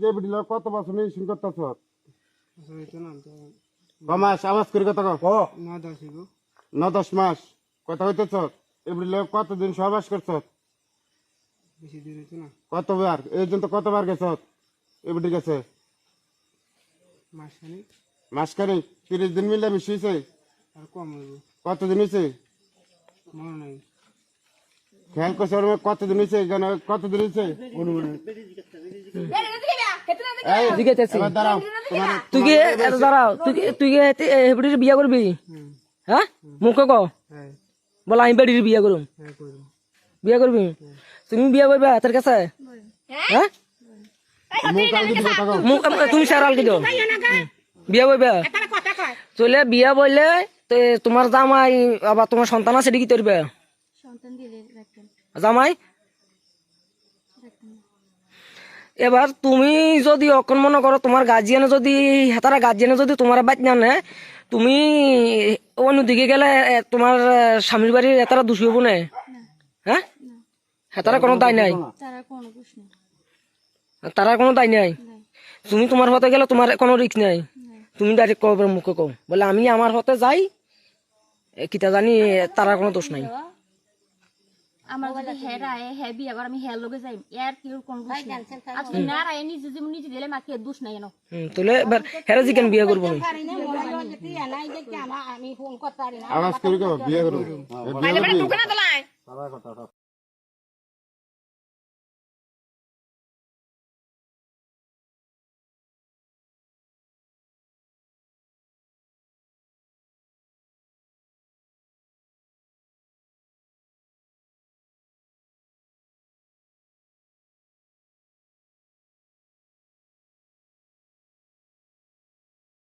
যে কত বছর নিয়ে করতেছ? হয়তো না মাস? আওয়াজ করে কথা না দশ মাস। কথা হইতেছ? এ বিডিল কতদিন সহবাস করছ? বেশি কতবার? এই জন্য কতবার গেছ? এ বিডি গেছে? মাসখানি তিরিশ দিন মিলে মিশি হয়েছে আর কম হইব। কতদিন হয়েছে মনে খেয়াল করছে কতদিন হয়েছে কতদিন হয়েছে তুই কি দাঁড়াও তুই কি- হেবড়ির বিয়া করবি? হ্যাঁ? মুখে ক হ্যাঁ। বল আমি বেড়ির বিয়া করুম। হ্যাঁ বিয়া করবি? তুমি বিয়া করবে হাতের কাছে? হ্যাঁ? তুমি দাও বিয়া করবে? চলে বিয়া বললে তে তোমার জামাই আবার তোমার সন্তান আছে কি করবে? সন্তান দিলে জামাই? এবার তুমি যদি অকন মনে করো তোমার গার্জিয়ানে যদি হেতারা গার্জিয়ানে যদি তোমার বাদ না নেয় তুমি অন্যদিকে গেলে তোমার স্বামীর বাড়ির হেতারা দোষী হব না? হ্যাঁ? হেতারা কোনো দায় নাই? তারা কোনো প্রশ্ন তারা কোনো দায় নাই? তুমি তোমার হতে গেলে তোমার কোনো রিস্ক নাই? তুমি ডাইরেক্ট কবে মুখে কও? বলে আমি আমার হতে যাই এ, কিতা জানি তারা কোনো দোষ নাই। আমার যদি হের আয় হ্যাঁ বিয়ে কর আমি হের লগে যাই এর কি কোন দোষ নাই আর যদি না রায় নিজে যেমন নিজে দিলে মাকে দোষ নাই কেন হুম, তাহলে এবার হেরা জিকেন বিয়ে করব না আওয়াজ করে কও বিয়ে করো। বিয়ে করবি?